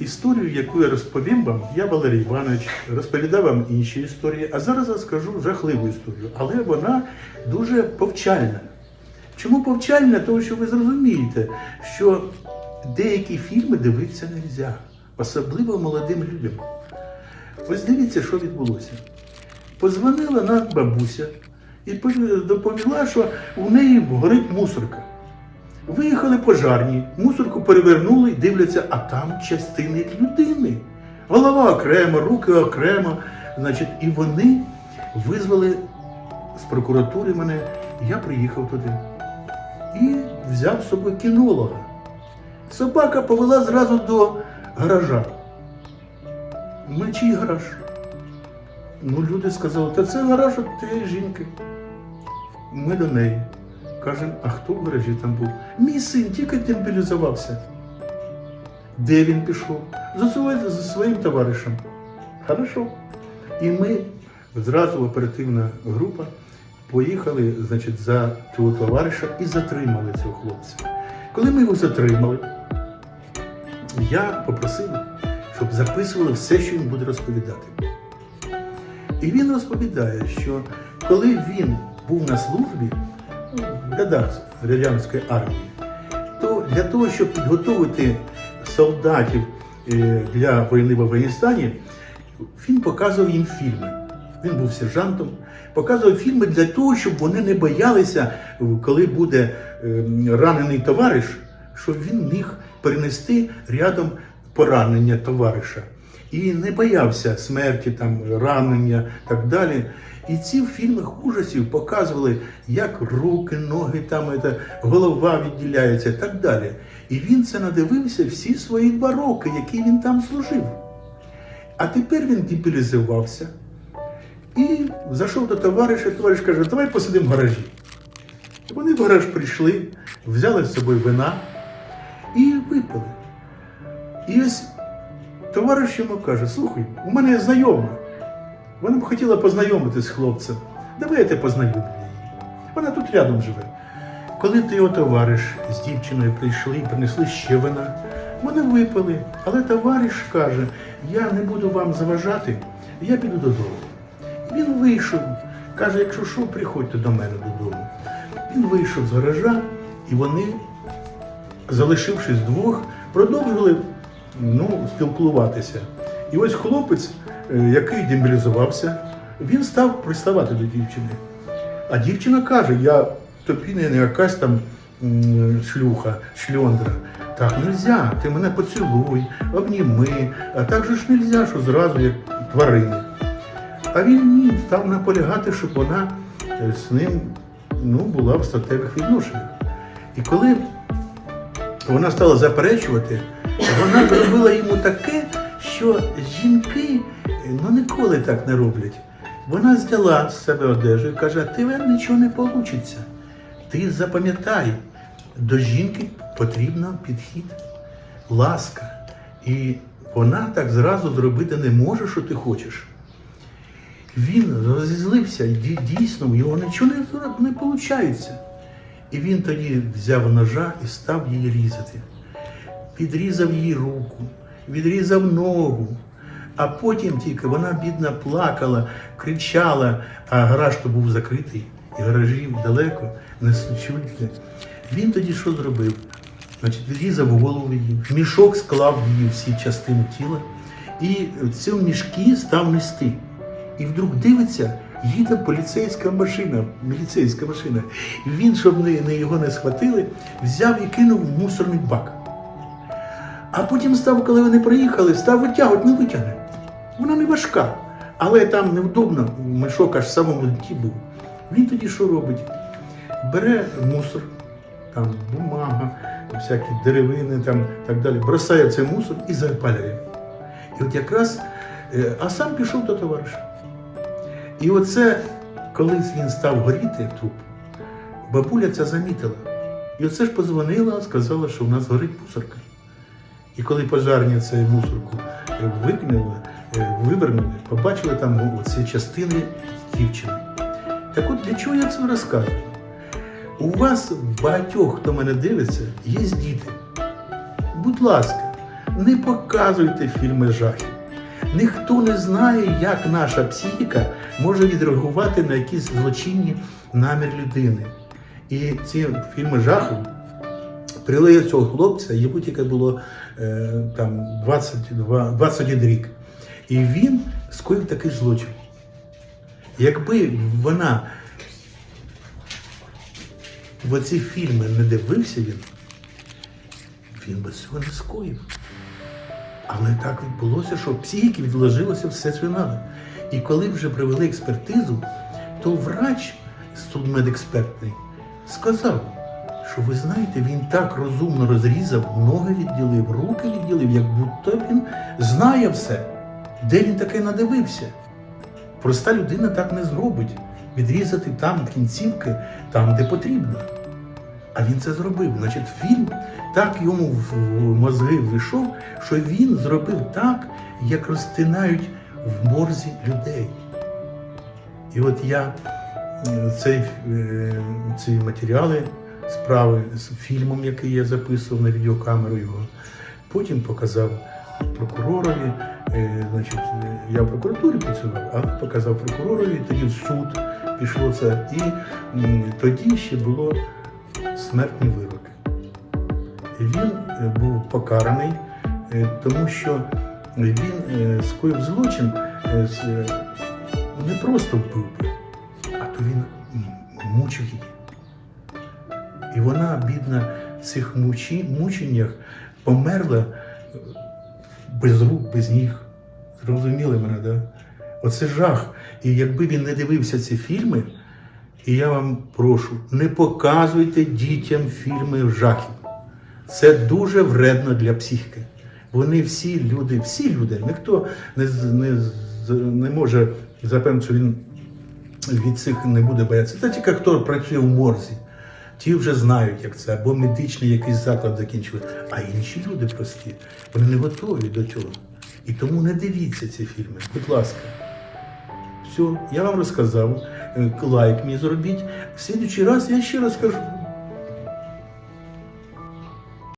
Історію, яку я розповім вам, я Валерій Іванович, розповідав вам інші історії, а зараз розкажу жахливу історію, але вона дуже повчальна. Чому повчальна? Тому що ви зрозумієте, що деякі фільми дивитися не можна, особливо молодим людям. Ось дивіться, що відбулося. Позвонила нам бабуся і доповіла, що у неї горить мусорка. Виїхали пожарні, мусорку перевернули, дивляться, а там частини людини. Голова окремо, руки окремо. Значить, і вони визвали з прокуратури мене. Я приїхав туди і взяв з собою кінолога. Собака повела зразу до гаража. Ми чий гараж? Ну, люди сказали, та це гараж от тієї жінки. Ми до неї. Кажемо, а хто в гаражі там був? Мій син тільки демобілізувався. Де він пішов? За своїм, товаришем. Хорошо. І ми зразу оперативна група поїхали значить, за цього товариша і затримали цього хлопця. Коли ми його затримали, я попросив, щоб записували все, що він буде розповідати. І він розповідає, що коли він був на службі радянської армії, то для того, щоб підготувати солдатів е, для війни в Афганістані, він показував їм фільми. Він був сержантом, показував фільми для того, щоб вони не боялися, коли буде е, ранений товариш, щоб він міг перенести рядом поранення товариша. І не боявся смерті, там, ранення так далі. І ці в фільмах ужасів показували, як руки, ноги, там, це, голова відділяється і так далі. І він це надивився всі свої два роки, які він там служив. А тепер він депілізувався і зайшов до товариша, товариш каже, давай посидимо в гаражі. Вони в гараж прийшли, взяли з собою вина і випили. І ось товариш йому каже: слухай, у мене є знайома. Вона б хотіла познайомитись з хлопцем. Давай я познайомлю її. Вона тут рядом живе. Коли ти його товариш з дівчиною прийшли і принесли ще вина, вони випили. Але товариш каже: я не буду вам заважати, я піду додому. Він вийшов, каже, якщо що, приходьте до мене додому. Він вийшов з гаража, і вони, залишившись вдвох, продовжили ну, спілкуватися. І ось хлопець, е, який демобілізувався, він став приставати до дівчини. А дівчина каже: я тобі не якась там шлюха, шльондра. Так нельзя, ти мене поцілуй, обніми, а так же ж нельзя, що зразу як тварини. А він ні, став наполягати, щоб вона е, з ним ну, була в статевих відношеннях. І коли вона стала заперечувати, вона зробила йому таке, що жінки е, ну, ніколи так не роблять. Вона зняла з себе одежу і каже, тебе нічого не вийде. Ти запам'ятай, до жінки потрібен підхід, ласка. І вона так зразу зробити не може, що ти хочеш. Він розізлився, дійсно, в нього нічого не, не виходить. І він тоді взяв ножа і став її різати. Підрізав її руку, відрізав ногу. А потім тільки вона бідна плакала, кричала, а гараж то був закритий, і гаражів далеко, не чутно. Він тоді що зробив? Значить, відрізав голову її, в мішок склав її всі частини тіла, і ці мішки став нести. І вдруг дивиться, їде поліцейська машина, міліцейська машина. І він, щоб не його не схватили, взяв і кинув в мусорний бак. А потім став, коли вони приїхали, став витягувати, не витягне. Вона не важка, але там невдобно, мішок аж в самому дні був. Він тоді що робить? Бере мусор, там бумага, всякі деревини, там так далі, бросає цей мусор і запалює. І от якраз, е, а сам пішов до товариша. І оце, коли він став горіти труп, бабуля це замітила. І оце ж позвонила, сказала, що в нас горить мусорка. І коли пожарні цю мусорку е, викинули, е, вивернули, побачили там оці частини дівчини. Так от для чого я це розказую? У вас багатьох, хто мене дивиться, є діти. Будь ласка, не показуйте фільми жахів. Ніхто не знає, як наша психіка може відреагувати на якісь злочинні намір людини. І ці фільми жахів прилеє цього хлопця, йому тільки було е, там 22, 21 рік. І він скоїв такий злочин. Якби вона в оці фільми не дивився він, він би цього не скоїв. Але так відбулося, що психіки відложилося все, треба. І коли вже провели експертизу, то врач, судмедекспертний, сказав, що ви знаєте, він так розумно розрізав, ноги відділив, руки відділив, як будто він знає все, де він таке надивився. Проста людина так не зробить. Відрізати там кінцівки, там, де потрібно. А він це зробив. Значить, фільм так йому в мозги вийшов, що він зробив так, як розтинають в морзі людей. І от я е, цей, е, ці матеріали справи з фільмом, який я записував на відеокамеру його, потім показав прокуророві. Е, Значить, я в прокуратурі працював, але показав прокуророві, тоді в суд пішло це. І тоді ще було смертні вироки. І він е, був покараний, е, тому що він скоїв злочин не просто вбив би, а то він мучив її. І вона, бідна, в цих мученнях померла е, без рук, без ніг. Зрозуміли мене, да? Оце жах. І якби він не дивився ці фільми, і я вам прошу, не показуйте дітям фільми жахів. Це дуже вредно для психіки. Вони всі люди, всі люди, ніхто не, не, не може запевнити, що він від цих не буде боятися. Це тільки хто працює в морзі. Ті вже знають, як це, або медичний якийсь заклад закінчили. А інші люди прості, вони не готові до цього. І тому не дивіться ці фільми. Будь ласка. Все, я вам розказав. Е, Лайк мені зробіть. В слідчий раз я ще раз кажу,